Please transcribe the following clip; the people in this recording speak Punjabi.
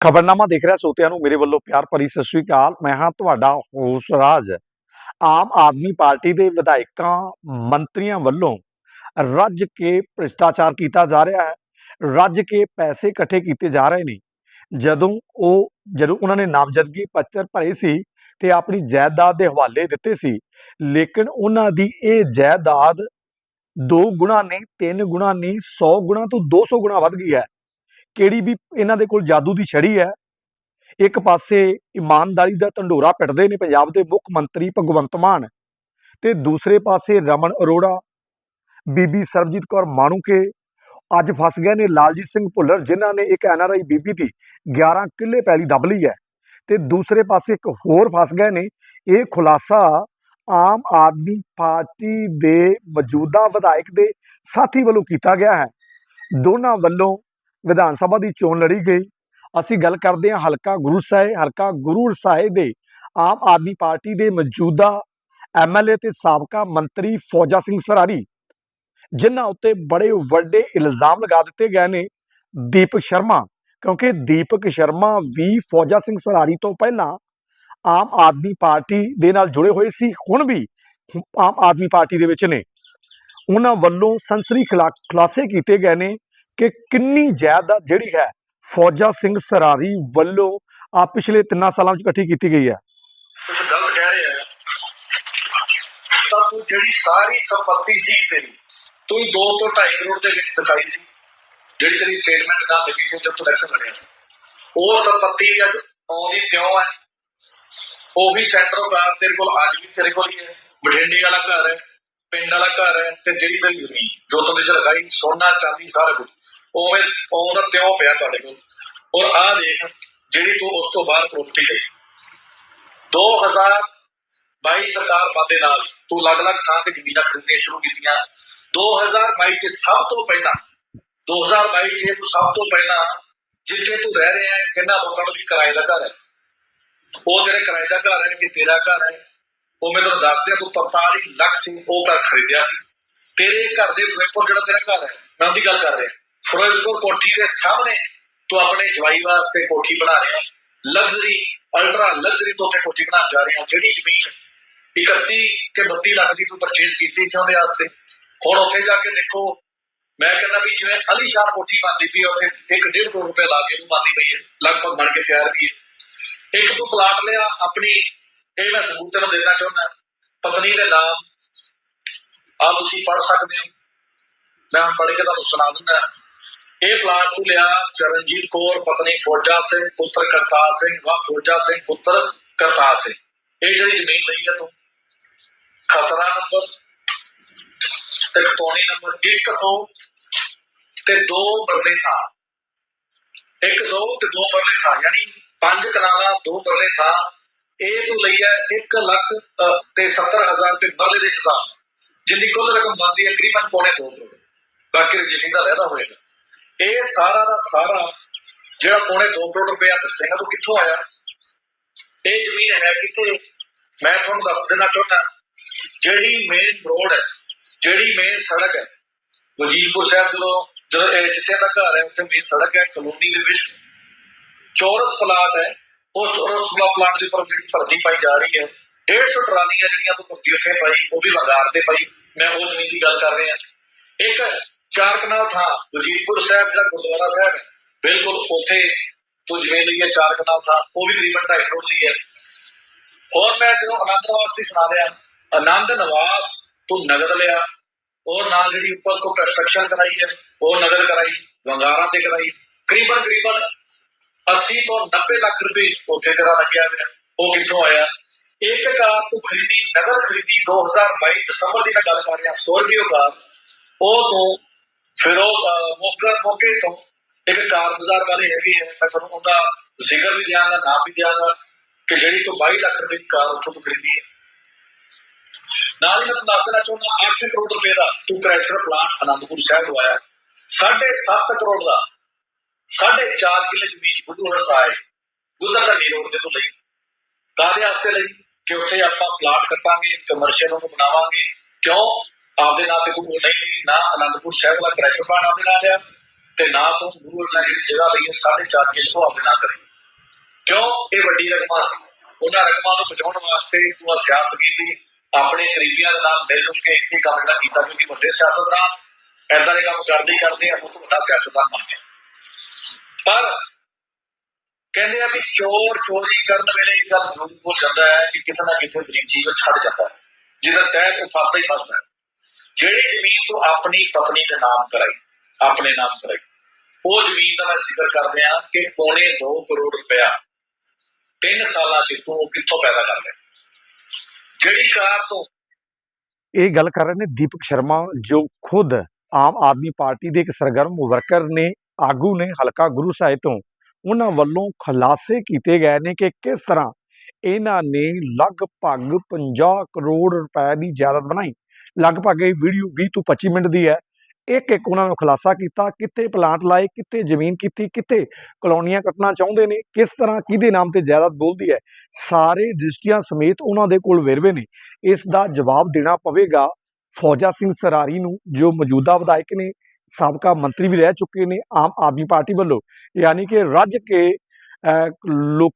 ਖਬਰਨਾਮਾ ਦੇਖ ਰਿਹਾ ਸੋਤਿਆਂ ਨੂੰ ਮੇਰੇ ਵੱਲੋਂ ਪਿਆਰ ਭਰੀ ਸਤਿ ਸ੍ਰੀ ਅਕਾਲ। ਮੈਂ ਹਾਂ ਤੁਹਾਡਾ ਹੋਸ ਰਾਜ। ਆਮ ਆਦਮੀ ਪਾਰਟੀ ਦੇ ਵਿਧਾਇਕਾਂ, ਮੰਤਰੀਆਂ ਵੱਲੋਂ ਰੱਜ ਕੇ ਭ੍ਰਿਸ਼ਟਾਚਾਰ ਕੀਤਾ ਜਾ ਰਿਹਾ ਹੈ। ਰੱਜ ਕੇ ਪੈਸੇ ਇਕੱਠੇ ਕੀਤੇ ਜਾ ਰਹੇ ਨੇ। ਜਦੋਂ ਉਹ, ਜਦੋਂ ਉਹਨਾਂ ਨੇ ਨਾਮਜ਼ਦਗੀ ਪੱਤਰ ਭਰੇ ਸੀ ਤੇ ਆਪਣੀ ਜਾਇਦਾਦ ਦੇ ਹਵਾਲੇ ਦਿੱਤੇ ਸੀ, ਲੇਕਿਨ ਉਹਨਾਂ ਦੀ ਇਹ ਜਾਇਦਾਦ ਦੋ ਗੁਣਾ ਨਹੀਂ, ਤਿੰਨ ਗੁਣਾ ਨਹੀਂ 100 ਗੁਣਾ ਤੋਂ 200 ਗੁਣਾ ਵੱਧ ਗਈ ਹੈ। ਕਿਹੜੀ ਵੀ ਇਹਨਾਂ ਦੇ ਕੋਲ ਜਾਦੂ ਦੀ ਛੜੀ ਹੈ। ਇੱਕ ਪਾਸੇ ਇਮਾਨਦਾਰੀ ਦਾ ਢੰਡੋਰਾ ਪਿੱਟਦੇ ਨੇ ਪੰਜਾਬ ਦੇ ਮੁੱਖ ਮੰਤਰੀ ਭਗਵੰਤ ਮਾਨ ਤੇ ਦੂਸਰੇ ਪਾਸੇ ਰਮਨ ਅਰੋੜਾ, ਬੀਬੀ ਸਰਬਜੀਤ ਕੌਰ ਮਾਣੂਕੇ ਅੱਜ ਫਸ ਗਏ ਨੇ ਲਾਲਜੀਤ ਸਿੰਘ ਭੁੱਲਰ ਜਿਨ੍ਹਾਂ ਨੇ ਇੱਕ ਐਨਆਰਆਈ ਬੀਬੀ ਦੀ 11 ਕਿੱਲੇ ਪੈਲੀ ਦੱਬ ਲਈ ਹੈ ਤੇ ਦੂਸਰੇ ਪਾਸੇ ਇੱਕ ਹੋਰ ਫਸ ਗਏ ਨੇ। ਇਹ ਖੁਲਾਸਾ ਆਮ ਆਦਮੀ ਪਾਰਟੀ ਦੇ ਮੌਜੂਦਾ ਵਿਧਾਇਕ ਦੇ ਸਾਥੀ ਵੱਲੋਂ ਕੀਤਾ ਗਿਆ ਹੈ। ਦੋਨਾਂ ਵੱਲੋਂ ਵਿਧਾਨ ਸਭਾ ਦੀ ਚੋਣ ਲੜੀ ਗਈ। ਅਸੀਂ ਗੱਲ ਕਰਦੇ ਹਾਂ ਹਲਕਾ ਗੁਰੂ ਸਾਹਿਬ, ਹਲਕਾ ਗੁਰੂ ਸਾਹਿਬ ਦੇ ਆਮ ਆਦਮੀ ਪਾਰਟੀ ਦੇ ਮੌਜੂਦਾ ਐਮਐਲਏ ਤੇ ਸਾਬਕਾ ਮੰਤਰੀ ਫੌਜਾ ਸਿੰਘ ਸਰਾਰੀ, ਜਿਨ੍ਹਾਂ ਉੱਤੇ ਬੜੇ ਵੱਡੇ ਇਲਜ਼ਾਮ ਲਗਾ ਦਿੱਤੇ ਗਏ ਨੇ ਦੀਪਕ ਸ਼ਰਮਾ, ਕਿਉਂਕਿ ਦੀਪਕ ਸ਼ਰਮਾ ਵੀ ਫੌਜਾ ਸਿੰਘ ਸਰਾਰੀ ਤੋਂ ਪਹਿਲਾਂ ਆਮ ਆਦਮੀ ਪਾਰਟੀ ਦੇ ਨਾਲ ਜੁੜੇ ਹੋਏ ਸੀ, ਹੁਣ ਵੀ ਆਮ ਆਦਮੀ ਪਾਰਟੀ ਦੇ ਵਿੱਚ ਨੇ। ਉਹਨਾਂ ਵੱਲੋਂ ਸੰਸਰੀ ਖਿਲਾ- ਖੁਲਾਸੇ ਕੀਤੇ ਗਏ ਨੇ ਕਿ ਕਿੰਨੀ ਜਾਇਦਾਦ ਜਿਹੜੀ ਹੈ ਫੌਜਾ ਸਿੰਘ ਸਰਾਰੀ ਵੱਲੋਂ ਆ ਪਿਛਲੇ 3 ਸਾਲਾਂ ਵਿੱਚ ਇਕੱਠੀ ਕੀਤੀ ਗਈ ਹੈ। ਕੁਝ ਗਲਤ ਕਹਿ ਰਿਹਾ ਹੈ। ਤਾਂ ਤੂੰ ਜਿਹੜੀ ਸਾਰੀ ਸੰਪਤੀ ਸੀ ਤੇਰੀ, ਤੂੰ 2 ਤੋਂ 2.5 ਕਰੋੜ ਦੇ ਵਿੱਚ ਦਿਖਾਈ ਸੀ, ਜਿਹੜੀ ਤੇਰੀ ਸਟੇਟਮੈਂਟ ਦਾ ਦਿੱਲੀ ਤੋਂ ਜਦੋਂ ਇਲੈਕਸ਼ਨ ਸੀ। ਉਹ ਸੰਪਤੀ ਅੱਜ ਆਉਂਦੀ ਕਿਉਂ ਹੈ? ਉਹ ਵੀ ਸੈਂਟਰਲ ਕਾਰ ਤੇਰੇ ਕੋਲ ਅੱਜ ਵੀ ਤੇਰੇ ਕੋਲ ਹੀ ਹੈ, ਬਠਿੰਡੇ ਵਾਲਾ ਘਰ ਹੈ। ਪਿੰਡ ਵਾਲਾ ਘਰ ਹੈ ਤੇ ਜਿਹੜੀ ਤੇਰੀ ਜ਼ਮੀਨ, ਜੋ ਤੂੰ ਵਿੱਚ ਲਗਾਈ ਸੋਨਾ, ਚਾਂਦੀ, ਸਾਰਾ ਕੁਝ ਉਵੇਂ ਉਹਦਾ ਤਿਉਂ ਪਿਆ ਤੁਹਾਡੇ ਕੋਲ। ਔਰ ਆਹ ਦੇਖ, ਜਿਹੜੀ ਤੂੰ ਉਸ ਤੋਂ ਬਾਅਦ ਪ੍ਰਾਪਰਟੀ ਲਈ। 2022 ਸਰਕਾਰ ਬਾਦੇ ਨਾਲ ਤੂੰ ਅਲੱਗ-ਅਲੱਗ ਥਾਂ ਤੇ ਜ਼ਮੀਨਾਂ ਖਰੀਦਣੀਆਂ ਸ਼ੁਰੂ ਕੀਤੀਆਂ। 2022 ਚ ਸਭ ਤੋਂ ਪਹਿਲਾਂ 2022 ਚ ਤੂੰ ਸਭ ਤੋਂ ਪਹਿਲਾਂ ਜਿੱਥੇ ਤੂੰ ਰਹਿ ਰਿਹਾ ਹੈ, ਕਿੰਨਾ ਲੋਕਾਂ ਨੂੰ ਵੀ ਕਿਰਾਏ ਦਾ ਘਰ ਹੈ। ਉਹ ਤੇਰੇ ਕਿਰਾਏ ਦਾ ਘਰ ਹੈ, ਕਿ ਤੇਰਾ ਘਰ ਹੈ ਉਹ ਮੈਂ ਤੁਹਾਨੂੰ ਦੱਸ ਦਿਆਂ ਤੂੰ 43 ਲੱਖ ਚ ਉਹ ਘਰ ਖਰੀਦਿਆ ਸੀ। ਤੇਰੇ ਘਰ ਦੇ ਫਿਰੋਜ਼ਪੁਰ ਜਿਹੜਾ ਤੇਰਾ ਘਰ ਹੈ? ਮੈਂ ਉਹਦੀ ਗੱਲ ਕਰ ਰਿਹਾ। ਫਿਰੋਜ਼ਪੁਰ ਕੋਠੀ ਦੇ ਸਾਹਮਣੇ ਤੂੰ ਆਪਣੇ ਜਵਾਈ ਵਾਸਤੇ ਕੋਠੀ ਬਣਾ ਰਿਹਾ ਲਗਜ਼ਰੀ ਅਲਟਰਾ ਲਗਜ਼ਰੀ ਤੋਂ ਉੱਥੇ ਕੋਠੀ ਬਣਾ ਜਾ ਰਿਹਾ ਜਿਹੜੀ ਜ਼ਮੀਨ 31 ਕਿ 32 ਲੱਖ ਦੀ ਤੂੰ ਪਰਚੇਸ ਕੀਤੀ ਸੀ ਉਹਦੇ ਵਾਸਤੇ। ਹੁਣ ਉੱਥੇ ਜਾ ਕੇ ਦੇਖੋ ਮੈਂ ਕਹਿੰਦਾ ਵੀ ਜਿਵੇਂ ਅਲੀਸ਼ਾਨ ਕੋਠੀ ਬਣਦੀ ਪਈ ਹੈ, ਉੱਥੇ 1.5 ਕਰੋੜ ਰੁਪਏ ਲਾ ਕੇ ਉਹਨੂੰ ਬਣਦੀ ਪਈ ਹੈ। ਲਗਭਗ ਬਣ ਕੇ ਤਿਆਰ ਵੀ ਹੈ। ਇੱਕ ਤੂੰ ਪਲਾਟ ਲਿਆ ਆਪਣੀ ਇਹ ਮੈਂ ਸਬੂਤ ਤੈਨੂੰ ਦੇਣਾ ਚਾਹੁੰਦਾ ਪਤਨੀ ਦੇ ਨਾਮ ਆ ਤੁਸੀਂ ਪੜ ਸਕਦੇ ਹੋ। ਮੈਂ ਹੁਣ ਕੇ ਤੁਹਾਨੂੰ ਸੁਣਾ ਦਿੰਦਾ ਇਹ ਪਲਾਟ ਤੂੰ ਲਿਆ ਚਰਨਜੀਤ ਕੌਰ, ਪਤਨੀ ਫੌਜਾ ਸਿੰਘ, ਪੁੱਤਰ ਕਰਤਾਰ ਸਿੰਘ ਵਾ ਫੌਜਾ ਸਿੰਘ, ਪੁੱਤਰ ਕਰਤਾਰ ਸਿੰਘ। ਇਹ ਜਿਹੜੀ ਜ਼ਮੀਨ ਲਈ ਹੈ ਤੂੰ। ਖਸਰਾ ਨੰਬਰ ਤੇ ਖਤੌਣੀ ਨੰਬਰ 100 ਤੇ 2 ਮਰਲੇ ਥਾਂ। 100 ਤੇ 2 ਮਰਲੇ ਥਾਂ, ਯਾਨੀ ਪੰਜ ਕਨਾਲਾ 2 ਮਰਲੇ ਥਾਂ ਇਹ ਤੂੰ ਲਈ ਹੈ 1 ਲੱਖ ਅ, ਤੇ 70000 ਰੁਪਏ ਮਰਲੇ ਦੇ ਹਿਸਾਬ ਨਾਲ, ਜਿੰਨੀ ਕੁੱਲ ਰਕਮ ਬਣਦੀ ਹੈ ਤਕਰੀਬਨ ਪੌਣੇ 2 ਕਰੋੜ। ਬਾਕੀ ਰਜਿਸਟਰੀ ਦਾ ਰਹਿਦਾ ਹੋਏਗਾ। ਇਹ ਸਾਰਾ ਦਾ ਸਾਰਾ ਜਿਹੜਾ ਪੌਣੇ 2 ਕਰੋੜ ਰੁਪਏ ਦੱਸੇਗਾ ਤੂੰ ਕਿੱਥੋਂ ਆਇਆ? ਇਹ ਜ਼ਮੀਨ ਹੈ ਕਿੱਥੇ? ਮੈਂ ਤੁਹਾਨੂੰ ਦੱਸ ਦੇਣਾ ਚਾਹੁੰਦਾ ਜਿਹੜੀ ਮੇਨ ਰੋਡ ਹੈ ਜਿਹੜੀ ਮੇਨ ਸੜਕ ਹੈ ਵਜੀਰਪੁਰ ਸਾਹਿਬ ਜਦੋਂ ਜਦੋਂ ਜਿੱਥੇ ਦਾ ਘਰ ਹੈ ਉੱਥੇ ਮੇਨ ਸੜਕ ਹੈ ਕਲੋਨੀ ਦੇ ਵਿੱਚ। ਚੌਰਸ ਪਲਾਟ ਹੈ ਉਸ ਚੌਰਸ ਪਲਾਟ ਦੇ ਉੱਪਰ ਜਿਹੜੀ ਭਰਤੀ ਪਾਈ ਜਾ ਰਹੀ ਹੈ 150 ਟਰਾਲੀਆਂ ਜਿਹੜੀਆਂ ਤੋਂ ਭਰਤੀ ਉੱਥੇ ਪਾਈ, ਉਹ ਵੀ ਵਗਾਰ ਤੇ ਪਾਈ ਮੈਂ ਉਹ ਜ਼ਮੀਨ ਦੀ ਗੱਲ ਕਰ ਰਿਹਾ। ਇੱਕ ਚਾਰ ਕਨਾਲ ਥਾਂ, ਵਜੀਰਪੁਰ ਸਾਹਿਬ ਜਿਹੜਾ ਗੁਰਦੁਆਰਾ ਸਾਹਿਬ ਹੈ, ਬਿਲਕੁਲ ਉੱਥੇ ਤੋਂ ਜ਼ਮੀਨ ਲਈ ਹੈ ਚਾਰ ਥਾਂ, ਉਹ ਵੀ ਤਕਰੀਬਨ 2.5 ਕਰੋੜ ਦੀ ਹੈ। ਹੋਰ ਮੈਂ ਜਦੋਂ ਆਨੰਦ ਨਿਵਾਸ ਦੀ ਸੁਣਾ ਰਿਹਾ, ਆਨੰਦ ਨਿਵਾਸ ਤੋਂ ਨਗਦ ਲਿਆ। ਉਹ ਨਾਲ ਜਿਹੜੀ ਉੱਪਰ ਕੋ ਕੰਸਟਰਕਸ਼ਨ ਕਰਾਈ ਹੈ, ਉਹ ਨਗਰ ਕਰਾਈ ਵੰਗਾਰਾਂ ਤੇ ਕਰਾਈ। ਕਰੀਬਨ ਕਰੀਬਨ 80 ਤੋਂ 90 ਲੱਖ ਰੁਪਏ ਉੱਥੇ ਤੇਰਾ ਲੱਗਿਆ ਹੋਇਆ। ਉਹ ਕਿੱਥੋਂ ਆਇਆ? ਇੱਕ ਕਾਰ ਤੂੰ ਖਰੀਦੀ ਨਗਦ ਖਰੀਦੀ 2022 ਦਸੰਬਰ ਦੀ ਮੈਂ ਗੱਲ ਕਰ ਰਿਹਾ ਸਕੋਰਪੀਓ ਕਾਰ। ਉਹ ਤੋਂ ਫਿਰ ਉਹ ਅਹ, ਤੋਂ ਇੱਕ ਕਾਰ ਬਾਜ਼ਾਰ ਵਾਲੇ ਹੈਗੇ ਆ। ਮੈਂ ਤੁਹਾਨੂੰ ਉਹਦਾ ਜ਼ਿਕਰ ਵੀ ਦਿਆਂਗਾ ਨਾਮ ਵੀ ਦਿਆਂਗਾ ਕਿ ਜਿਹੜੀ ਤੋਂ 22 ਲੱਖ ਰੁਪਏ ਦੀ ਕਾਰ ਉੱਥੋਂ ਤੂੰ ਖਰੀਦੀ ਹੈ ਨਾਲ ਹੀ ਮੈਂ ਤੁਹਾਨੂੰ ਦੱਸ ਦੇਣਾ ਚਾਹੁੰਦਾ 8 ਕਰੋੜ ਰੁਪਏ ਦਾ ਤੂੰ ਕ੍ਰੈਸ਼ਰ ਪਲਾਂਟ ਅਨੰਦਪੁਰ ਸਾਹਿਬ ਲਵਾਇਆ 7.5 ਕਰੋੜ ਦਾ 4.5 ਕਿੱਲੇ ਜ਼ਮੀਨ ਗੁੱਡੂ ਹਰਸਾਏ ਗੁੱਦਰ ਢੰਡੀ ਰੋਡ ਤੇ ਤੋਂ ਲਈ। ਕਾਹਦੇ ਵਾਸਤੇ ਲਈ? ਕਿ ਉੱਥੇ ਆਪਾਂ ਪਲਾਟ ਕੱਟਾਂਗੇ ਕਮਰਸ਼ੀਅਲ ਉਹਨੂੰ ਬਣਾਵਾਂਗੇ। ਕਿਉਂ? ਆਪਦੇ ਨਾਂ ਤੇ ਤੂੰ ਉਹ ਨਹੀਂ ਲਈ, ਨਾ ਅਨੰਦਪੁਰ ਸਾਹਿਬ ਦਾ ਕ੍ਰੈਸ਼ਰ ਪਲਾਂਟ ਆਪਦੇ ਨਾਲ ਲਿਆ, ਤੇ ਨਾ ਤੂੰ ਗੁਰੂ ਅਰਜਨ ਦੀ ਜਗ੍ਹਾ ਲਈ 4.5 ਕਿੱਲੇ ਤੋਂ ਆਪਦੇ ਨਾਂ ਕਰੇ। ਇਹ ਵੱਡੀ ਰਕਮਾਂ ਸੀ। ਉਹਨਾਂ ਰਕਮਾਂ ਨੂੰ ਬਚਾਉਣ ਵਾਸਤੇ ਤੂੰ ਆਹ ਸਿਆਸਤ ਕੀਤੀ। ਆਪਣੇ ਕਰੀਬੀਆਂ ਦੇ ਨਾਲ ਮਿਲ ਜੁਲ ਕੇ ਇਹ ਕੰਮ ਜਿਹੜਾ ਕੀਤਾ, ਕਿਉਂਕਿ ਵੱਡੇ ਸਿਆਸਤਦਾਨ, ਏਦਾਂ ਦੇ ਕੰਮ ਕਰਦੇ ਹੀ ਕਰਦੇ ਆ, ਹੁਣ ਤੋਂ ਵੱਡਾ ਸਿਆਸਤਦਾਨ ਬਣ ਗਿਆ। ਪਰ ਕਹਿੰਦੇ ਆ ਵੀ ਚੋਰ ਚੋਰੀ ਕਰਨ ਵੇਲੇ ਇਹ ਗੱਲ ਜ਼ਰੂਰ ਭੁੱਲ ਜਾਂਦਾ ਹੈ ਕਿ ਕਿਤੇ ਨਾ ਕਿਤੇ ਗਰੀਬ ਚੀਜ਼ ਉਹ ਛੱਡ ਜਾਂਦਾ ਹੈ, ਜਿਹਦਾ ਤਹਿ ਉਹ ਫਸਦਾ ਹੀ ਫਸਦਾ ਹੈ। ਜਿਹੜੀ ਜ਼ਮੀਨ ਤੂੰ ਆਪਣੀ ਪਤਨੀ ਦੇ ਨਾਮ ਕਰਾਈ, ਆਪਣੇ ਨਾਮ ਕਰਾਈ, ਉਹ ਜ਼ਮੀਨ ਦਾ ਮੈਂ ਜ਼ਿਕਰ ਕਰਦੇ ਆ ਕਿ ਪੌਣੇ 2 ਕਰੋੜ ਰੁਪਇਆ ਤਿੰਨ ਸਾਲਾਂ ਚ ਤੂੰ ਕਿੱਥੋਂ ਪੈਦਾ ਕਰ ਲਿਆ। ਜਿਹੜੀ ਕਾਰ ਤੋਂ ਇਹ ਗੱਲ ਕਰ ਰਹੇ ਨੇ ਦੀਪਕ ਸ਼ਰਮਾ, ਜੋ ਖੁਦ ਆਮ ਆਦਮੀ ਪਾਰਟੀ ਦੇ ਇੱਕ ਸਰਗਰਮ ਵਰਕਰ ਨੇ ਆਗੂ ਨੇ ਹਲਕਾ ਗੁਰੂ ਸਾਹਿਬ ਤੋਂ ਉਹਨਾਂ ਵੱਲੋਂ ਖੁਲਾਸੇ ਕੀਤੇ ਗਏ ਨੇ ਕਿ ਕਿਸ ਤਰ੍ਹਾਂ ਇਹਨਾਂ ਨੇ ਲਗਭਗ 50 ਕਰੋੜ ਰੁਪਏ ਦੀ ਜਾਇਦਾਦ ਬਣਾਈ। ਲਗਭਗ ਇਹ ਵੀਡੀਓ 20 ਤੋਂ 25 ਮਿੰਟ ਦੀ ਹੈ। ਇੱਕ ਇੱਕ ਉਹਨਾਂ ਨੂੰ ਖੁਲਾਸਾ ਕੀਤਾ, ਕਿੱਥੇ ਪਲਾਂਟ ਲਾਏ, ਕਿੱਥੇ ਜ਼ਮੀਨ ਕੀਤੀ, ਕਿੱਥੇ ਕਲੋਨੀਆਂ ਕੱਟਣਾ ਚਾਹੁੰਦੇ ਨੇ, ਕਿਸ ਤਰ੍ਹਾਂ ਕਿਹਦੇ ਨਾਮ ਤੇ ਜਾਇਦਾਦ ਬੋਲਦੀ ਹੈ। ਸਾਰੇ ਰਜਿਸਟਰੀਆਂ ਸਮੇਤ ਉਹਨਾਂ ਦੇ ਕੋਲ ਵੇਰਵੇ ਨੇ। ਇਸ ਦਾ ਜਵਾਬ ਦੇਣਾ ਪਵੇਗਾ ਫੌਜਾ ਸਿੰਘ ਸਰਾਰੀ ਨੂੰ, ਜੋ ਮੌਜੂਦਾ ਵਿਧਾਇਕ ਨੇ। ਸਾਬਕਾ ਮੰਤਰੀ ਵੀ ਰਹਿ ਚੁੱਕੇ ਨੇ ਆਮ ਆਦਮੀ ਪਾਰਟੀ ਵੱਲੋਂ ਯਾਨੀ ਕਿ ਰੱਜ ਕੇ ਅਹ, ਲੋਕਾਂ